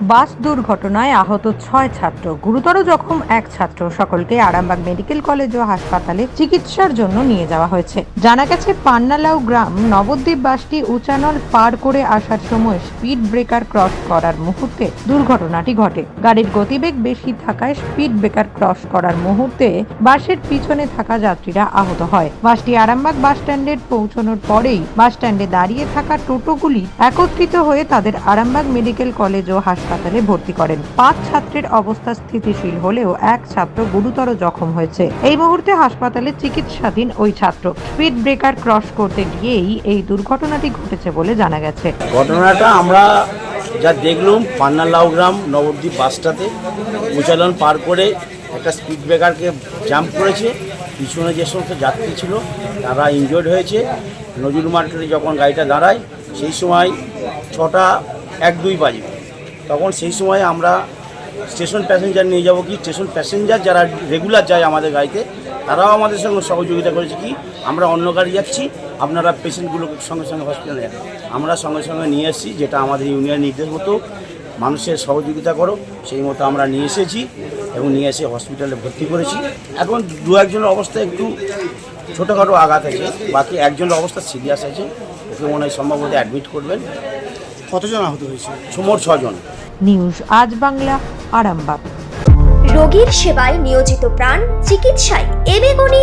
বাস দুর্ঘটনায় আহত ছয় ছাত্র। গুরুতর জখম এক ছাত্র। সকলকে আরামবাগ মেডিকেল কলেজ ও হাসপাতালে চিকিৎসার জন্য নিয়ে যাওয়া হয়েছে। জানা গেছে, পান্নালাউ গ্রাম নবদ্বীপ বাসটি উচানল পার করে আসার সময় স্পিড ব্রেকার ক্রস করার মুহূর্তে দুর্ঘটনাটি ঘটে। গাড়ির গতিবেগ বেশি থাকায় স্পিড ব্রেকার ক্রস করার মুহূর্তে বাসের পিছনে থাকা যাত্রীরা আহত হয়। বাসটি আরামবাগ বাস স্ট্যান্ডে পৌঁছানোর পরেই বাস স্ট্যান্ডে দাঁড়িয়ে থাকা টোটোগুলি একত্রিত হয়ে তাদের আরামবাগ মেডিকেল কলেজ ও হাসপাতালে ভর্তি করেন। পাঁচ ছাত্রের অবস্থা স্থিতিশীল হলেও এক ছাত্র গুরুতর জখম হয়েছে। এই মুহূর্তে হাসপাতালে চিকিৎসাধীন ওই ছাত্র। স্পিড ব্রেকার ক্রস করতে গিয়েই এই দুর্ঘটনাটি ঘটেছে বলে জানা গেছে। ঘটনাটা আমরা যা দেখলাম পান্নালাউ গ্রাম, নবদ্বীপ বাসটাতে। উচালন পার করে একটা স্পিড ব্রেকারকে জাম্প করেছে। পিছনে যে সমস্ত যাত্রী ছিল, তারা ইনজয়েড হয়েছে। নজরুল মার্কেটে যখন গাড়িটা দাঁড়ায়, সেই সময় ছটা এক দুই বাজে। তখন সেই সময় আমরা স্টেশন প্যাসেঞ্জার নিয়ে যাব কি? স্টেশন প্যাসেঞ্জার যারা রেগুলার যায় আমাদের গাড়িতে, তারাও আমাদের সঙ্গে সহযোগিতা করেছে কি? আমরা অন্য গাড়ি যাচ্ছি, আপনারা পেশেন্টগুলোকে সঙ্গে সঙ্গে হসপিটালে যান। আমরা সঙ্গে সঙ্গে নিয়ে এসেছি, যেটা আমাদের ইউনিয়ন নির্দেশ মতো। মানুষের সহযোগিতা করো, সেই মতো আমরা নিয়ে এসেছি এবং নিয়ে এসে হসপিটালে ভর্তি করেছি। এখন দু একজনের অবস্থা একটু ছোটোখাটো আঘাত আছে, বাকি একজনের অবস্থা সিরিয়াস আছে। ওকে মনে হয় সম্ভবত অ্যাডমিট করবেন। কতজন আহত হয়েছে? মোট ছজন। নিউজ আজ বাংলা আরামবাগ। রোগীর সেবায় নিয়োজিত প্রাণ চিকিৎসায় এবেগুনি